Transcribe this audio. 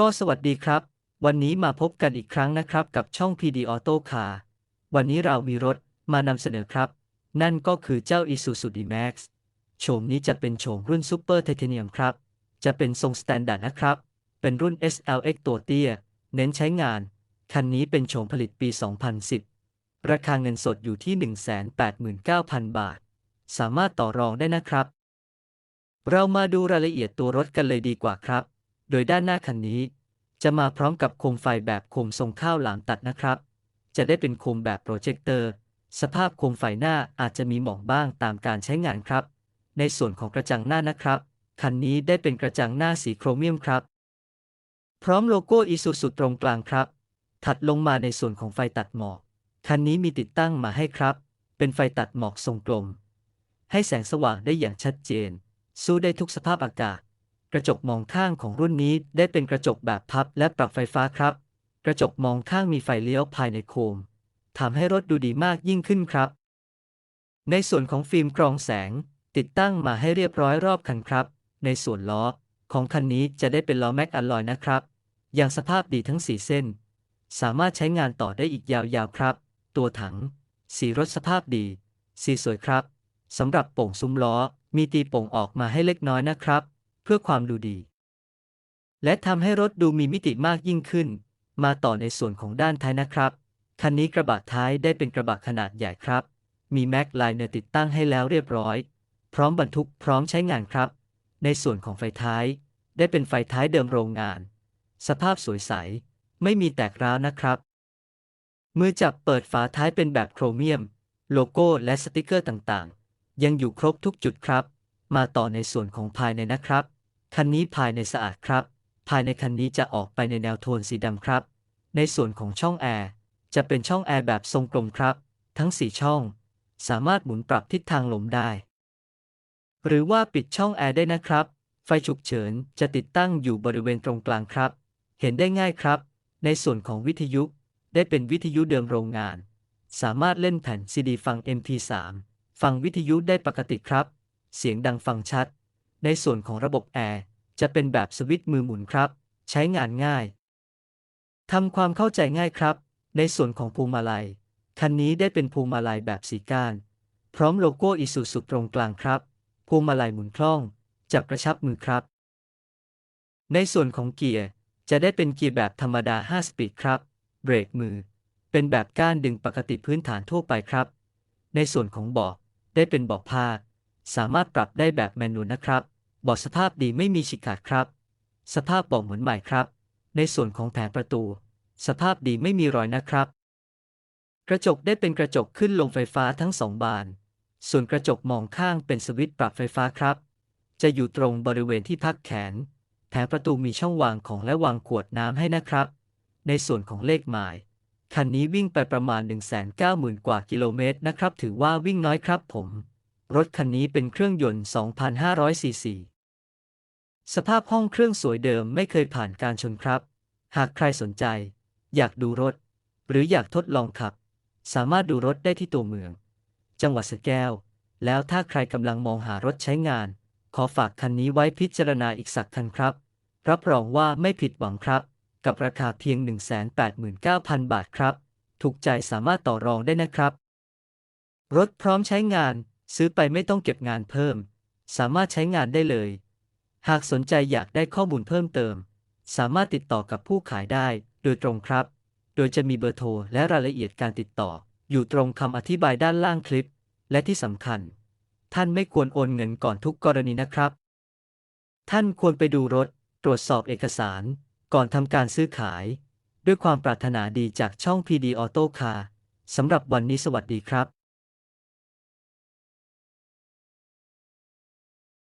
ก็สวัสดีครับ วันนี้มาพบกันอีกครั้งนะครับกับช่อง PD Auto Car วันนี้เรามีรถมานำเสนอครับ นั่นก็คือเจ้า Isuzu D-Max โฉมนี้จะเป็นโฉมรุ่น Super Titanium ครับ จะเป็นทรงสแตนดาร์ดนะครับ เป็นรุ่น SLX ตัวเตี้ย เน้นใช้งาน คันนี้เป็นโฉมผลิตปี 2010 ราคาเงินสดอยู่ที่ 189,000 บาท สามารถต่อรองได้นะครับ เรามาดูรายละเอียดตัวรถกันเลยดีกว่าครับ โดยด้านหน้าคันนี้ จะมาพร้อมกับโคมไฟแบบโคมทรงข้าวหลามตัดนะครับ จะได้เป็นโคมแบบโปรเจคเตอร์ สภาพโคมไฟหน้าอาจจะมีหมองบ้างตามการใช้งานครับ ในส่วนของกระจังหน้านะครับ คันนี้ได้เป็นกระจังหน้าสีโครเมียมครับ พร้อมโลโก้อีซูซูตรงกลางครับ ถัดลงมาในส่วนของไฟตัดหมอก คันนี้มีติดตั้งมาให้ครับ เป็นไฟตัดหมอกทรงกลม ให้แสงสว่างได้อย่างชัดเจน สู้ได้ทุกสภาพอากาศ ระจกมองข้างของรุ่นนี้ได้เป็นกระจกแบบพับและปรับไฟฟ้าครับ กระจกมองข้างมีไฟเลี้ยวภายในโคมทำให้รถดูดีมากยิ่งขึ้นครับ ในส่วนของฟิล์มกรองแสง ติดตั้งมาให้เรียบร้อยรอบคันครับ ในส่วนล้อ ของคันนี้จะได้เป็นล้อแม็กอลลอยนะครับยังสภาพดีทั้ง 4 เส้น สามารถใช้งานต่อได้อีกยาวๆครับ ตัวถัง สีรถสภาพดี สีสวยครับสำหรับโป่งซุ้มล้อมีตีโป่งออกมาให้เล็กน้อยนะครับ เพื่อความดูดี และทำให้รถดูมีมิติมากยิ่งขึ้น มาต่อในส่วนของด้านท้ายนะครับ คันนี้กระบะท้ายได้เป็นกระบะขนาดใหญ่ครับ มีแม็กไลเนอร์ติดตั้งให้แล้วเรียบร้อย พร้อมบรรทุกพร้อมใช้งานครับ ในส่วนของไฟท้าย ได้เป็นไฟท้ายเดิมโรงงาน สภาพสวยใส ไม่มีแตกร้าวนะครับมือจับเปิดฝาท้ายเป็นแบบโครเมียม โลโก้และสติกเกอร์ต่างๆ ยังอยู่ครบทุกจุดครับ มาต่อในส่วนของภายในนะครับ คันนี้ภายในสะอาดครับ ภายในคันนี้จะออกไปในแนวโทนสีดำครับ ในส่วนของช่องแอร์จะเป็นช่องแอร์แบบทรงกลมครับ ทั้ง 4 ช่อง สามารถหมุนปรับทิศทางลมได้ หรือว่าปิดช่องแอร์ได้นะครับ ไฟฉุกเฉินจะติดตั้งอยู่บริเวณตรงกลางครับ เห็นได้ง่ายครับ ในส่วนของวิทยุได้เป็นวิทยุเดิมโรงงาน สามารถเล่นแผ่นซีดีฟัง MP3 ฟังวิทยุได้ปกติครับ เสียงดังฟังชัด ในส่วนของระบบแอร์จะเป็นแบบสวิตช์มือหมุนครับ ใช้งานง่ายทำความเข้าใจง่ายครับ ในส่วนของพวงมาลัย คันนี้ได้เป็นพวงมาลัยแบบสีก้าน พร้อมโลโก้อิสุสุตรงกลางครับพวงมาลัยหมุนคล่อง จับกระชับมือครับ ในส่วนของเกียร์จะได้เป็นเกียร์แบบธรรมดา 5 สปีดครับ เบรกมือ เป็นแบบก้านดึงปกติพื้นฐานทั่วไปครับ ในส่วนของเบาะได้เป็นเบาะผ้า สามารถปรับได้แบบแมนนวลนะครับบาะสภาพดีไม่มีฉีกขาดครับ สภาพบาะเหมือนใหม่ครับ ในส่วนของแผงประตู สภาพดีไม่มีรอยนะครับ กระจกได้เป็นกระจกขึ้นลงไฟฟ้าทั้งสองบาน ส่วนกระจกมองข้างเป็นสวิตช์ปรับไฟฟ้าครับ จะอยู่ตรงบริเวณที่พักแขน แผงประตูมีช่องวางของและวางขวดน้ำให้นะครับ ในส่วนของเลขหมาย คันนี้วิ่งไปประมาณ 190,000 กว่ากิโลเมตรนะครับ ถือว่าวิ่งน้อยครับผม รถคันนี้เป็นเครื่องยนต์ 2,500ซีซีสภาพห้องเครื่องสวยเดิมไม่เคยผ่านการชนครับ หากใครสนใจ อยากดูรถ หรืออยากทดลองขับ สามารถดูรถได้ที่ตัวเมือง จังหวัดสแก้ว แล้วถ้าใครกำลังมองหารถใช้งาน ขอฝากคันนี้ไว้พิจารณาอีกสักคันครับ รับรองว่าไม่ผิดหวังครับ กับราคาเพียง 189,000 บาทครับ ถูกใจสามารถต่อรองได้นะครับ รถพร้อมใช้งาน ซื้อไปไม่ต้องเก็บงานเพิ่ม สามารถใช้งานได้เลย หากสนใจอยากได้ข้อมูลเพิ่มเติม สามารถติดต่อกับผู้ขายได้โดยตรงครับ โดยจะมีเบอร์โทรและรายละเอียดการติดต่อ อยู่ตรงคำอธิบายด้านล่างคลิป และที่สำคัญ ท่านไม่ควรโอนเงินก่อนทุกกรณีนะครับ ท่านควรไปดูรถ ตรวจสอบเอกสาร ก่อนทำการซื้อขาย ด้วยความปรารถนาดีจากช่อง PD Auto Car สำหรับวันนี้สวัสดีครับ